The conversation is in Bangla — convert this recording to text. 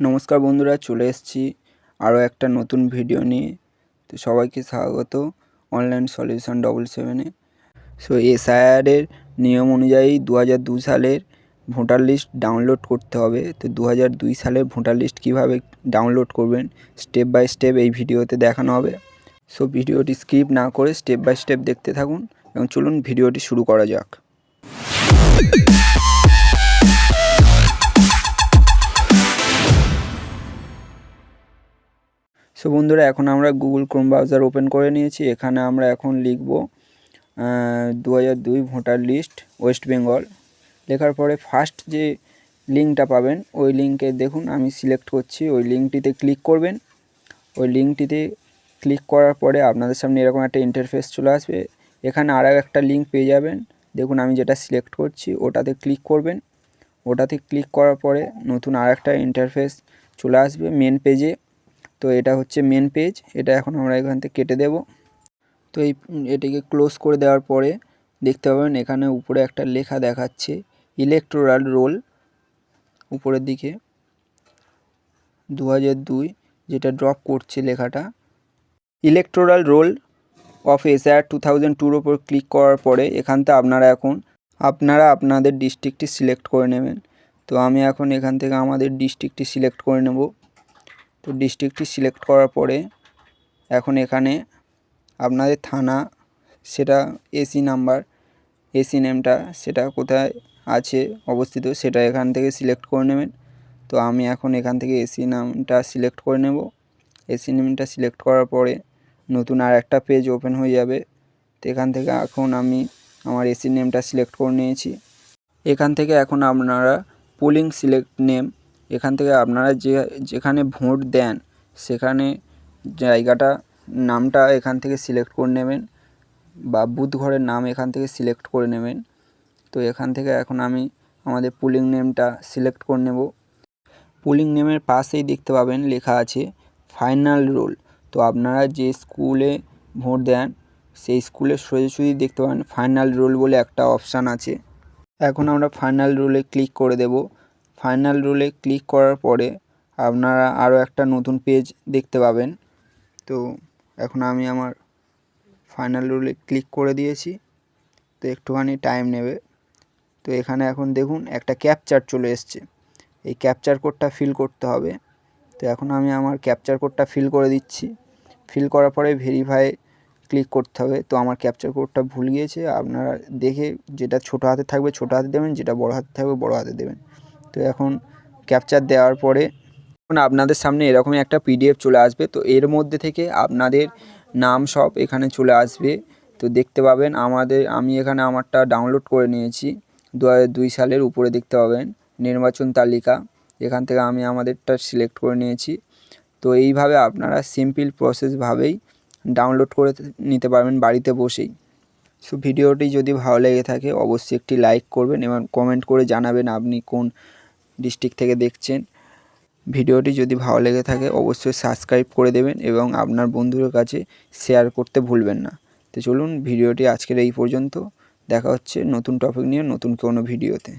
নমস্কার বন্ধুরা, চলে এসেছি আরও একটা নতুন ভিডিও নিয়ে। তো সবাইকে স্বাগত অনলাইন সলিউশন ডবল সেভেনে সো এসআইআরের নিয়ম অনুযায়ী দু হাজার দু সালের ভোটার লিস্ট ডাউনলোড করতে হবে। তো দু হাজার দুই সালের ভোটার লিস্ট কীভাবে ডাউনলোড করবেন স্টেপ বাই স্টেপ এই ভিডিওতে দেখানো হবে। সো ভিডিওটি স্কিপ না করে স্টেপ বাই স্টেপ দেখতে থাকুন এবং চলুন ভিডিওটি শুরু করা যাক। সো বন্ধুরা, এখন আমরা গুগল ক্রোম ব্রাউজার ওপেন করে নিয়েছি। এখানে আমরা এখন লিখব দু দুই ভোটার লিস্ট ওয়েস্ট বেঙ্গল লেখার পরে ফার্স্ট যে লিঙ্কটা পাবেন, ওই লিঙ্কে দেখুন, আমি সিলেক্ট করছি। ওই লিঙ্কটিতে ক্লিক করবেন। ওই লিঙ্কটিতে ক্লিক করার পরে আপনাদের সামনে এরকম একটা ইন্টারফেস চলে আসবে। এখানে আরও একটা লিঙ্ক পেয়ে যাবেন। দেখুন, আমি যেটা সিলেক্ট করছি, ওটাতে ক্লিক করবেন। ওটাতে ক্লিক করার পরে নতুন আর একটা ইন্টারফেস চলে আসবে মেন পেজে তো এটা হচ্ছে মেন পেজ এটা এখন আমরা এখান থেকে কেটে দেব। তো এই, এটিকে ক্লোজ করে দেওয়ার পরে দেখতে পাবেন এখানে উপরে একটা লেখা দেখাচ্ছে ইলেকট্রাল রোল উপরের দিকে। দু দুই যেটা ড্রপ করছে লেখাটা। Electoral roll of S R two thousand টুর ওপর ক্লিক করার পরে এখান থেকে আপনারা এখন, আপনারা আপনাদের ডিস্ট্রিক্টটি সিলেক্ট করে নেবেন। তো আমি এখন এখান থেকে আমাদের ডিস্ট্রিক্টটি সিলেক্ট করে নেব। তো ডিস্ট্রিক্টটি সিলেক্ট করার পরে এখন এখানে আপনাদের থানা, সেটা এসি নাম্বার এসি নেমটা সেটা কোথায় আছে অবস্থিত সেটা এখান থেকে সিলেক্ট করে নেবেন। তো আমি এখন এখান থেকে এসি নামটা সিলেক্ট করে নেব। এসি নেমটা সিলেক্ট করার পরে নতুন আর একটা পেজ ওপেন হয়ে যাবে। তো এখান থেকে এখন আমি আমার এসি নেমটা সিলেক্ট করে নিয়েছি। এখান থেকে এখন আপনারা পোলিং সিলেক্ট নেম এখান থেকে আপনারা যে, যেখানে ভোট দেন, সেখানে জায়গাটা, নামটা এখান থেকে সিলেক্ট করে নেবেন বা বুথ ঘরের নাম এখান থেকে সিলেক্ট করে নেবেন। তো এখান থেকে এখন আমি আমাদের পুলিং নেমটা সিলেক্ট করে নেব। পুলিং নেমের পাশেই দেখতে পাবেন লেখা আছে ফাইনাল রোল তো আপনারা যে স্কুলে ভোট দেন, সেই স্কুলের সোজাসুজি দেখতে পাবেন ফাইনাল রোল বলে একটা অপশান আছে। এখন আমরা ফাইনাল রোলে ক্লিক করে দেব। ফাইনাল রোলে ক্লিক করার পরে আপনারা আরও একটা নতুন পেজ দেখতে পাবেন। তো এখন আমি আমার ফাইনাল রোলে ক্লিক করে দিয়েছি। তো একটুখানি টাইম নেবে। তো এখানে এখন দেখুন একটা ক্যাপচার চলে এসছে। এই ক্যাপচার কোডটা ফিল করতে হবে। তো এখন আমি আমার ক্যাপচার কোডটা ফিল করে দিচ্ছি। ফিল করার পরে ভেরিফাই ক্লিক করতে হবে। তো আমার ক্যাপচার কোডটা ভুল গিয়েছে। আপনারা দেখে যেটা ছোটো হাতে থাকবে ছোটো হাতে দেবেন, যেটা বড় হাতে থাকবে বড় হাতে দেবেন। তো এখন ক্যাপচার দেওয়ার পরে এখন আপনাদের সামনে এরকমই একটা পিডিএফ চলে আসবে। তো এর মধ্যে থেকে আপনাদের নাম সব এখানে চলে আসবে। তো দেখতে পাবেন আমাদের, আমি এখানে আমারটা ডাউনলোড করে নিয়েছি। দু দুই সালের উপরে দেখতে পাবেন নির্বাচন তালিকা। এখান থেকে আমি আমাদেরটা সিলেক্ট করে নিয়েছি। তো এইভাবে আপনারা সিম্পল প্রসেসভাবেই ডাউনলোড করে নিতে পারবেন বাড়িতে বসেই। সো ভিডিওটি যদি ভালো লেগে থাকে, অবশ্যই একটি লাইক করবেন এবং কমেন্ট করে জানাবেন আপনি কোন ডিস্ট্রিক্ট থেকে দেখছেন, ভিডিওটি যদি ভালো লেগে থাকে অবশ্যই সাবস্ক্রাইব করে দেবেন এবং আপনার বন্ধুদের কাছে শেয়ার করতে ভুলবেন না। তো চলুন, ভিডিওটি আজকের এই পর্যন্ত। দেখা হচ্ছে নতুন টপিক নিয়ে নতুন কোনো ভিডিওতে।